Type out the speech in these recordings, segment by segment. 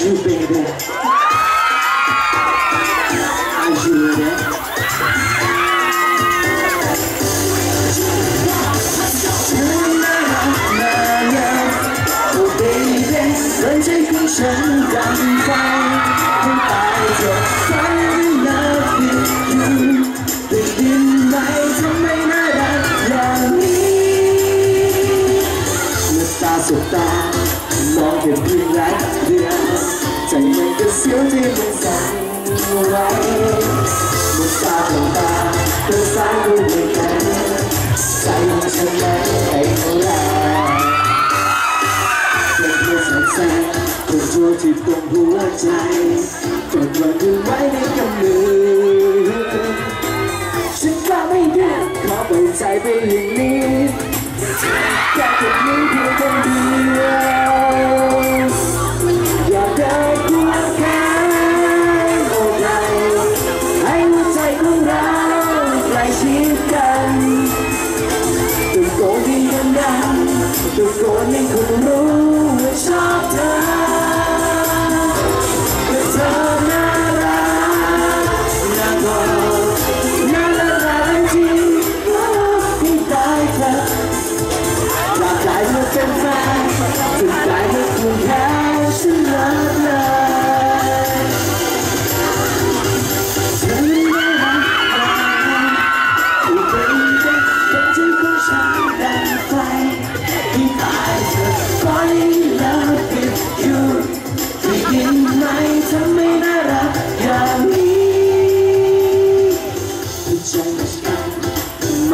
you, baby. สียวที่มันสั่นไหวมื่อตาสบตาเธอสายด้วยกันใจฉันไม่ให้เท่าไหรเป็นเพื่อแสนแสนคนชั่วที่ตรงหัวใจกดวางอยู่ไว้ในกำมือฉันก็ไม่ได้ขอเปิดใจไปอย่างนี้แค่คนนี้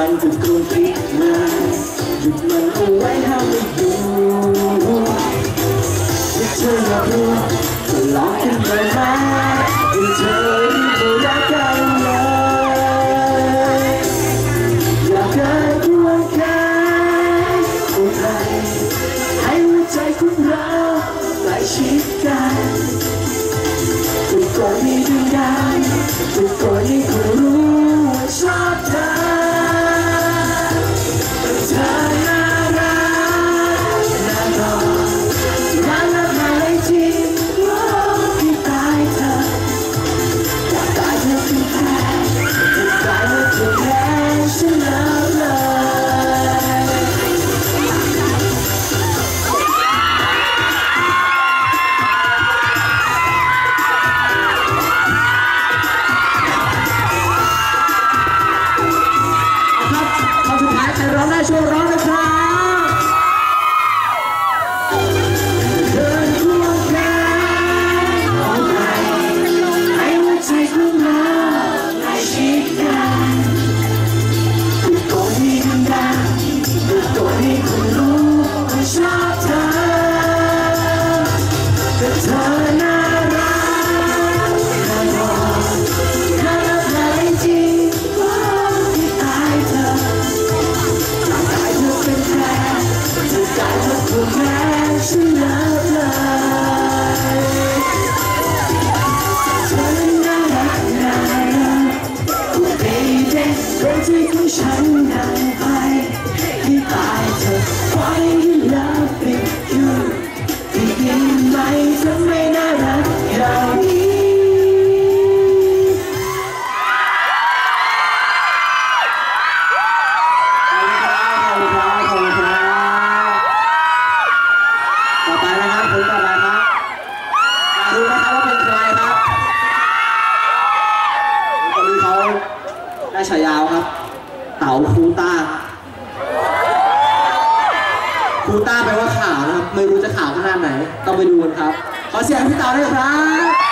มันก็คงคิดมาหยุดมันเอาไว้ห้ามไม่อยู่ที่เธออยากรู้ก็ลองขึ้นมาไหมให้เธอรีบมารักกันเลยอยากได้ดวงแค่คนไทยให้หัวใจของเราใกล้ชิดกันทุกคนมีดวงดาวทุกคนที่ ช่วยร้องเลยครับเดินทั่วแค่ของใครให้หัวใจของเราใกล้ชิดกันทุกคนที่ดังๆทุกคนที่คุณรู้ว่าชอบเธอแต่เธอ ไหมครับว่าเป็นใครครับคนนี้เขาได้ฉายาครับ เต๋าคูต้า คูต้าแปลว่าขาวนะครับ ไม่รู้จะขาวขนาดไหน ต้องไปดูกันครับ ขอเสียงพี่เต๋าด้วยครับ